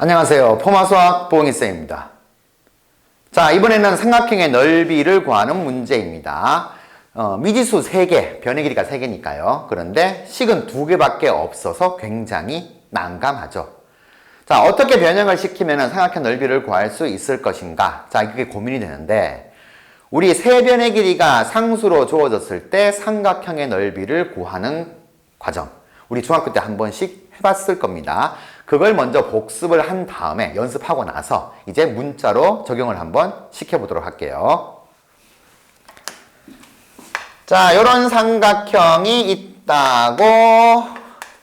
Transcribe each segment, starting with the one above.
안녕하세요. 포마수학 보응이쌤입니다. 자, 이번에는 삼각형의 넓이를 구하는 문제입니다. 어, 미지수 3개, 변의 길이가 3개니까요. 그런데 식은 2개밖에 없어서 굉장히 난감하죠. 자, 어떻게 변형을 시키면 삼각형 넓이를 구할 수 있을 것인가? 자, 이게 고민이 되는데, 우리 세 변의 길이가 상수로 주어졌을 때 삼각형의 넓이를 구하는 과정. 우리 중학교 때 한 번씩 해봤을 겁니다. 그걸 먼저 복습을 한 다음에 연습하고 나서 이제 문자로 적용을 한번 시켜보도록 할게요. 자, 요런 삼각형이 있다고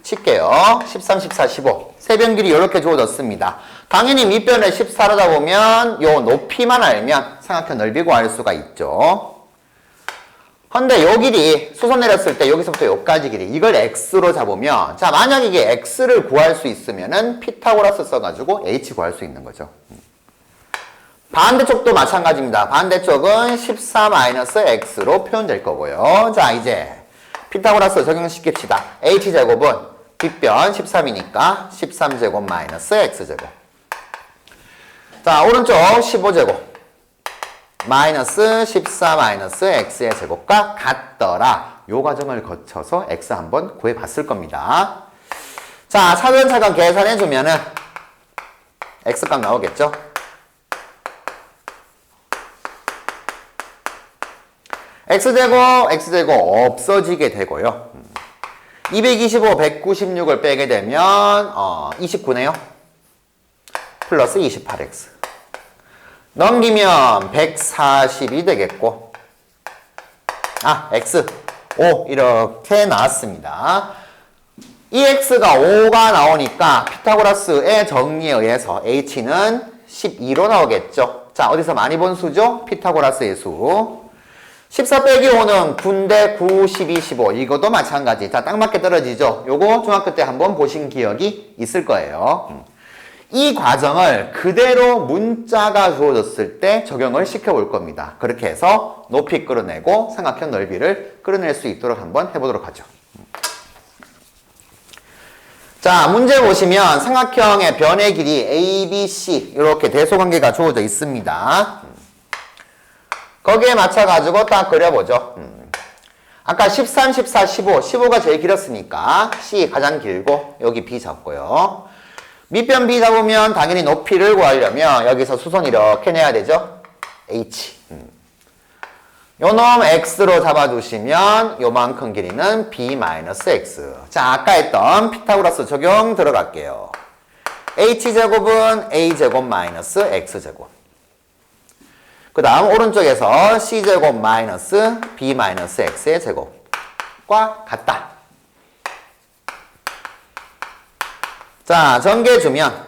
칠게요. 13, 14, 15. 세변 길이 이렇게 주어졌습니다. 당연히 밑변을 14로다 보면 요 높이만 알면 삼각형 넓이 구할 수가 있죠. 근데 요 길이 수선 내렸을 때 여기서부터 여기까지 길이 이걸 x로 잡으면 자 만약 이게 x를 구할 수 있으면은 피타고라스 써가지고 h 구할 수 있는 거죠. 반대쪽도 마찬가지입니다. 반대쪽은 14-x로 표현될 거고요. 자 이제 피타고라스 적용시킵시다. h제곱은 뒷변 13이니까 13제곱 마이너스 x제곱 자 오른쪽 15제곱 마이너스 14 마이너스 x의 제곱과 같더라. 요 과정을 거쳐서 x 한번 구해봤을 겁니다. 자, 차근차근 계산해주면은 x값 나오겠죠? x제곱, x제곱 없어지게 되고요. 225, 196을 빼게 되면 어, 29네요. 플러스 28x. 넘기면 140이 되겠고. 아 x. 5 이렇게 나왔습니다. 이 x가 5가 나오니까 피타고라스의 정리에 의해서 h는 12로 나오겠죠. 자 어디서 많이 본 수죠? 피타고라스의 수 14 빼기 5는 9인데 9, 12, 15 이것도 마찬가지. 자딱 맞게 떨어지죠? 요거 중학교 때 한번 보신 기억이 있을 거예요. 음. 이 과정을 그대로 문자가 주어졌을 때 적용을 시켜볼 겁니다. 그렇게 해서 높이 끌어내고 삼각형 넓이를 끌어낼 수 있도록 한번 해보도록 하죠. 자, 문제 보시면 삼각형의 변의 길이 A, B, C 이렇게 대소관계가 주어져 있습니다. 거기에 맞춰가지고 딱 그려보죠. 아까 13, 14, 15, 15가 제일 길었으니까 C 가장 길고 여기 B 잡고요. 밑변 B 잡으면 당연히 높이를 구하려면 여기서 수선 이렇게 내야 되죠? H. 음. 요놈 X로 잡아주시면 요만큼 길이는 B-X. 자, 아까 했던 피타고라스 적용 들어갈게요. H제곱은 A제곱 마이너스 X제곱. 그 다음 오른쪽에서 C제곱 마이너스 B-X의 제곱과 같다. 자, 전개 주면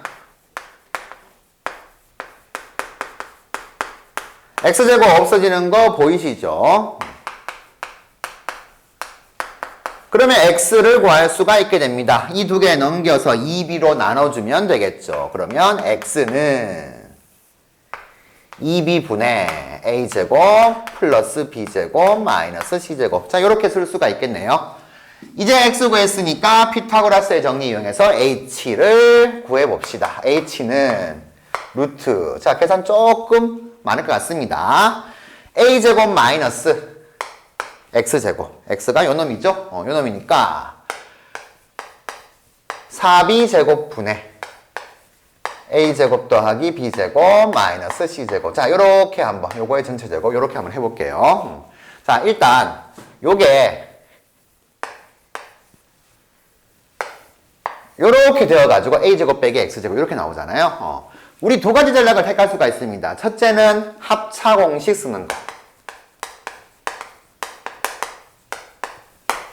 x제곱 없어지는 거 보이시죠? 그러면 x를 구할 수가 있게 됩니다. 이 두 개 넘겨서 2b로 나눠주면 되겠죠. 그러면 x는 2b분의 a제곱 플러스 b제곱 마이너스 c제곱 자 이렇게 쓸 수가 있겠네요. 이제 x 구했으니까 피타고라스의 정리 이용해서 h를 구해봅시다. h는 루트. 자, 계산 조금 많을 것 같습니다. a제곱 마이너스 x제곱. x가 요 놈이죠? 어, 요 놈이니까 4b제곱 분의 a제곱 더하기 b제곱 마이너스 c제곱. 자, 요렇게 한번, 요거의 전체 제곱, 요렇게 한번 해볼게요. 자, 일단 요게 이렇게 되어가지고 a제곱 빼기 x제곱 이렇게 나오잖아요. 어. 우리 두 가지 전략을 택할 수가 있습니다. 첫째는 합차 공식 쓰는 거.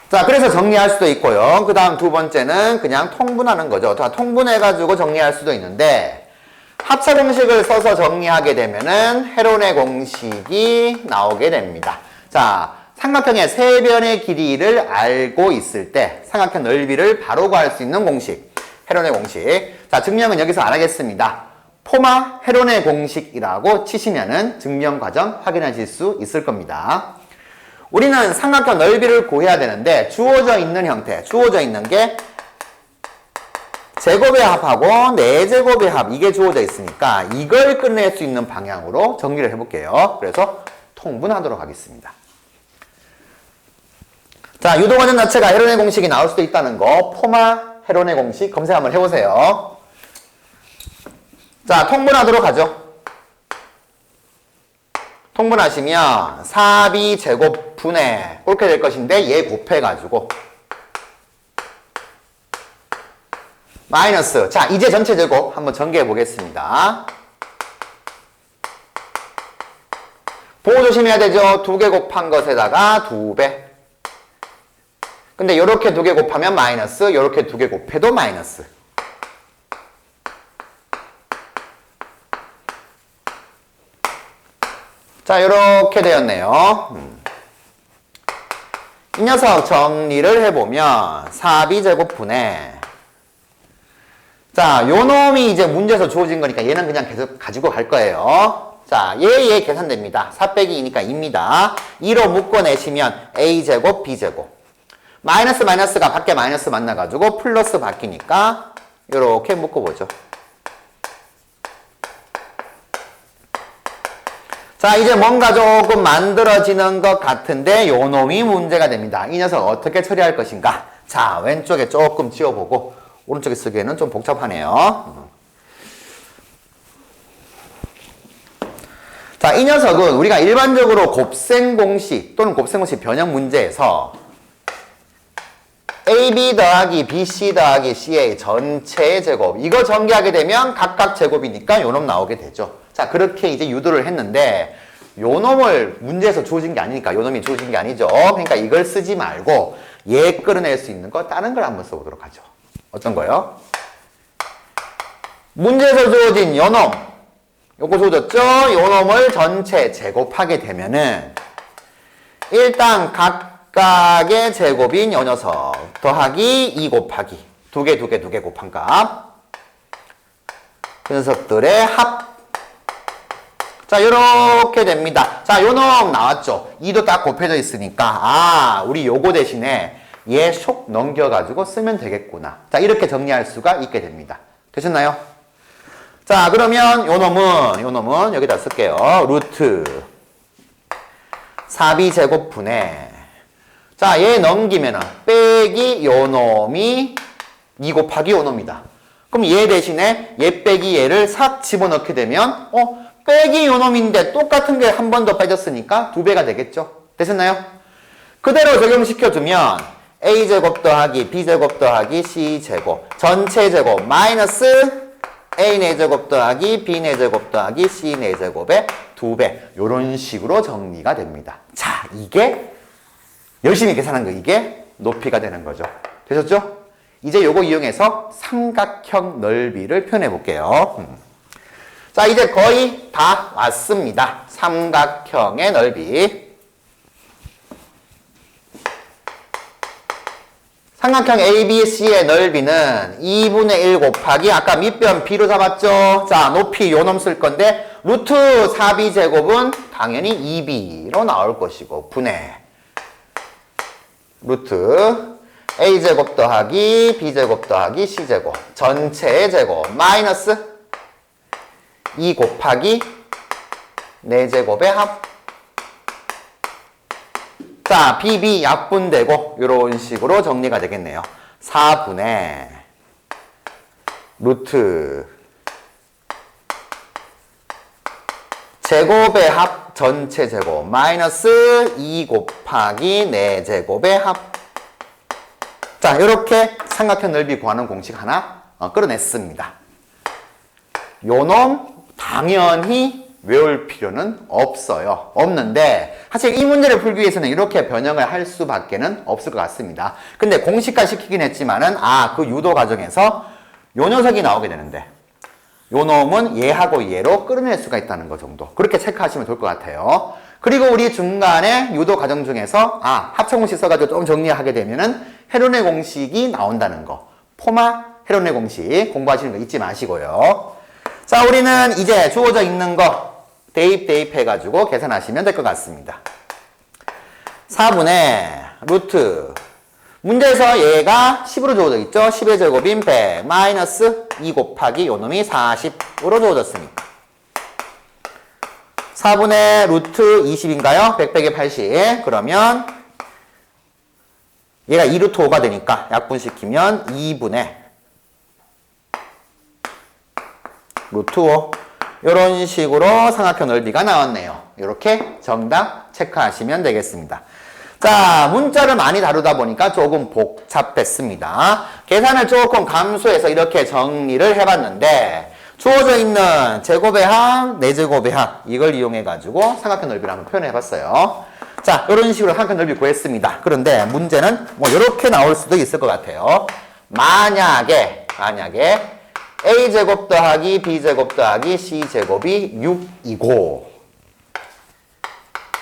자, 그래서 정리할 수도 있고요. 그 다음 두 번째는 그냥 통분하는 거죠. 자, 통분해가지고 정리할 수도 있는데, 합차 공식을 써서 정리하게 되면은 헤론의 공식이 나오게 됩니다. 자, 삼각형의 세 변의 길이를 알고 있을 때 삼각형 넓이를 바로 구할 수 있는 공식 헤론의 공식 자 증명은 여기서 안 하겠습니다 포마 헤론의 공식이라고 치시면은 증명 과정 확인하실 수 있을 겁니다 우리는 삼각형 넓이를 구해야 되는데 주어져 있는 형태 주어져 있는 게 제곱의 합하고 4제곱의 합 이게 주어져 있으니까 이걸 끝낼 수 있는 방향으로 정리를 해볼게요. 그래서 통분하도록 하겠습니다. 자, 유도관전 자체가 헤론의 공식이 나올 수도 있다는 거 포마 헤론의 공식 검색 한번 해보세요. 자, 통분하도록 하죠. 통분하시면 4b 제곱 분의 그렇게 될 것인데 얘 곱해가지고 마이너스 자 이제 전체 제곱 한번 전개해 보겠습니다. 보호 조심해야 되죠. 두 개 곱한 것에다가 두 배. 근데 이렇게 두 개 곱하면 마이너스, 이렇게 두 개 곱해도 마이너스. 자, 이렇게 되었네요. 음. 이 녀석 정리를 해보면 4b 제곱분의 자, 요 놈이 이제 문제에서 주어진 거니까 얘는 그냥 계속 가지고 갈 거예요. 자, 얘, 얘 계산됩니다. 4 빼기 2니까 2입니다. 2로 묶어내시면 a제곱, b제곱. 마이너스 마이너스가 밖에 마이너스 만나가지고 플러스 바뀌니까 이렇게 묶어보죠. 자, 이제 뭔가 조금 만들어지는 것 같은데 요 놈이 문제가 됩니다. 이 녀석 어떻게 처리할 것인가? 자, 왼쪽에 조금 지워보고 오른쪽에 쓰기에는 좀 복잡하네요. 자, 이 녀석은 우리가 일반적으로 곱셈 공식 또는 곱셈 공식 변형 문제에서 AB 더하기 BC 더하기 CA 전체의 제곱 이거 전개하게 되면 각각 제곱이니까 요 놈 나오게 되죠. 자 그렇게 이제 유도를 했는데 요 놈을 문제에서 주어진 게 아니니까 요 놈이 주어진 게 아니죠. 그러니까 이걸 쓰지 말고 얘 끌어낼 수 있는 거 다른 걸 한번 써보도록 하죠. 어떤 거요? 문제에서 주어진 요 놈 요거 주어졌죠? 요 놈을 전체 제곱하게 되면은 일단 각 각의 제곱인 요 녀석 더하기 2 곱하기 두 개 두 개 두 개 곱한 값. 그 녀석들의 합. 자, 요렇게 됩니다. 자, 요 놈 나왔죠? 2도 딱 곱해져 있으니까 아, 우리 요거 대신에 얘 속 넘겨가지고 쓰면 되겠구나. 자, 이렇게 정리할 수가 있게 됩니다. 되셨나요? 자, 그러면 요 놈은 요 놈은 여기다 쓸게요. 루트 4b 제곱분의 자, 얘 넘기면은 빼기 요 놈이 2 곱하기 요 놈이다. 그럼 얘 대신에 얘 빼기 얘를 싹 집어넣게 되면 어, 빼기 요 놈인데 똑같은 게 한 번 더 빼졌으니까 두 배가 되겠죠. 되셨나요? 그대로 적용시켜 주면 a제곱 더하기 b제곱 더하기 c제곱 전체 제곱 마이너스 a 4제곱 더하기 b 4제곱 더하기 c 4제곱의 두배 이런 식으로 정리가 됩니다. 자, 이게 열심히 계산한 거 이게 높이가 되는 거죠. 되셨죠? 이제 요거 이용해서 삼각형 넓이를 표현해 볼게요. 음. 자, 이제 거의 다 왔습니다. 삼각형의 넓이. 삼각형 ABC의 넓이는 2분의 1 곱하기 아까 밑변 B로 잡았죠? 자, 높이 요놈 쓸 건데 루트 4B 제곱은 당연히 2B로 나올 것이고 분의 루트 a제곱 더하기 b제곱 더하기 c제곱 전체의 제곱 마이너스 2 곱하기 4제곱의 합. 자, bb 약분되고 이런 식으로 정리가 되겠네요. 4분의 루트 제곱의 합 전체 제곱 마이너스 2 곱하기 4제곱의 합. 자, 이렇게 삼각형 넓이 구하는 공식 하나 어, 끌어냈습니다. 요놈 당연히 외울 필요는 없어요. 없는데 사실 이 문제를 풀기 위해서는 이렇게 변형을 할 수밖에는 없을 것 같습니다. 근데 공식화 시키긴 했지만은 아, 그 유도 과정에서 요 녀석이 나오게 되는데 요 놈은 얘하고 얘로 끌어낼 수가 있다는 거 정도. 그렇게 체크하시면 좋을 것 같아요. 그리고 우리 중간에 유도 과정 중에서 아, 합성 공식 써가지고 좀 정리하게 되면은 헤론의 공식이 나온다는 거. 포마 헤론의 공식 공부하시는 거 잊지 마시고요. 자, 우리는 이제 주어져 있는 거 대입 대입 해가지고 계산하시면 될 것 같습니다. 4분의 루트 문제에서 얘가 10으로 주어져 있죠? 10의 제곱인 100 마이너스 2 곱하기 요 놈이 40으로 주어졌으니까 4분의 루트 20인가요? 100 빼기 80 그러면 얘가 2루트 5가 되니까 약분시키면 2분의 루트 5 이런 식으로 삼각형 넓이가 나왔네요. 이렇게 정답 체크하시면 되겠습니다. 자, 문자를 많이 다루다 보니까 조금 복잡했습니다. 계산을 조금 감소해서 이렇게 정리를 해봤는데 주어져 있는 제곱의 합, 내제곱의 합 이걸 이용해 가지고 삼각형 넓이를 한번 표현해 봤어요. 자, 이런 식으로 삼각형 넓이 구했습니다. 그런데 문제는 뭐 이렇게 나올 수도 있을 것 같아요. 만약에 만약에 a제곱 더하기 b제곱 더하기 c제곱이 6이고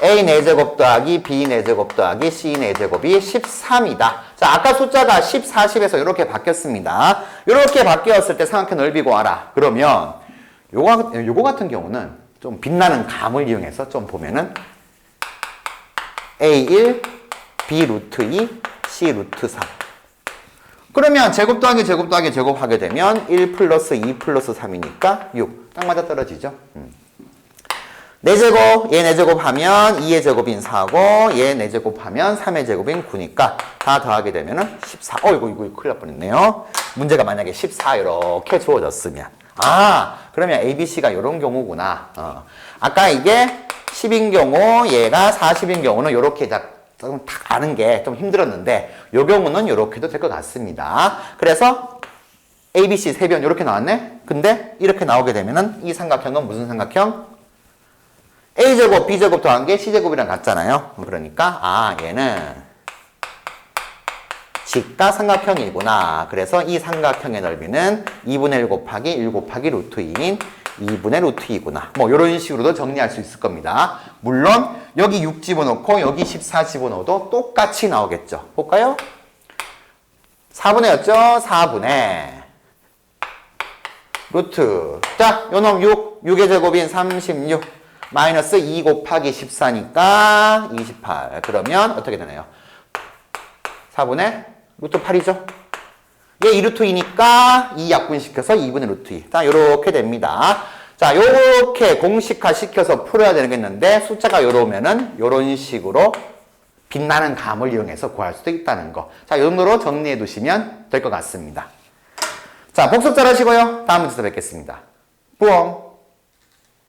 a 4제곱 더하기 b 4제곱 더하기 c 4제곱이 13이다. 자, 아까 숫자가 10, 40에서 이렇게 바뀌었습니다. 이렇게 바뀌었을 때 삼각형 넓이 구하라. 그러면 요거, 요거 같은 경우는 좀 빛나는 감을 이용해서 좀 보면은 a1, b 루트 2, c 루트 3 그러면 제곱 더하기 제곱 더하기 제곱하게 되면 1 플러스 2 플러스 3이니까 6. 딱 맞아 떨어지죠? 음. 4제곱, 얘 4제곱 하면 2의 제곱인 4고, 얘 4제곱 하면 3의 제곱인 9니까 다 더하게 되면 은 14. 어, 이거, 이거, 큰일 날 뻔했네요. 문제가 만약에 14 이렇게 주어졌으면. 아, 그러면 ABC가 이런 경우구나. 어. 아까 이게 10인 경우, 얘가 40인 경우는 이렇게 딱 아는 게 좀 힘들었는데, 요 경우는 이렇게도 될 것 같습니다. 그래서 ABC 세변 이렇게 나왔네? 근데 이렇게 나오게 되면 은 이 삼각형은 무슨 삼각형? A제곱, B제곱 더한 게 C제곱이랑 같잖아요. 그러니까, 아, 얘는 직가 삼각형이구나. 그래서 이 삼각형의 넓이는 2분의 1 곱하기 1 곱하기 루트 2인 2분의 루트 2구나. 뭐, 이런 식으로도 정리할 수 있을 겁니다. 물론, 여기 6 집어넣고, 여기 14 집어넣어도 똑같이 나오겠죠. 볼까요? 4분의 였죠? 4분의. 루트. 자, 요놈 6. 6의 제곱인 36. 마이너스 2 곱하기 14니까 28. 그러면 어떻게 되나요? 4분의 루트 8이죠? 얘 2루트 2니까 2 약분시켜서 2분의 루트 2. 자, 요렇게 됩니다. 자, 요렇게 공식화 시켜서 풀어야 되겠는데 숫자가 요러면은 요런 식으로 빛나는 감을 이용해서 구할 수도 있다는 거. 자, 이 정도로 정리해 두시면 될 것 같습니다. 자, 복습 잘 하시고요. 다음 문제에서 뵙겠습니다. 부엉.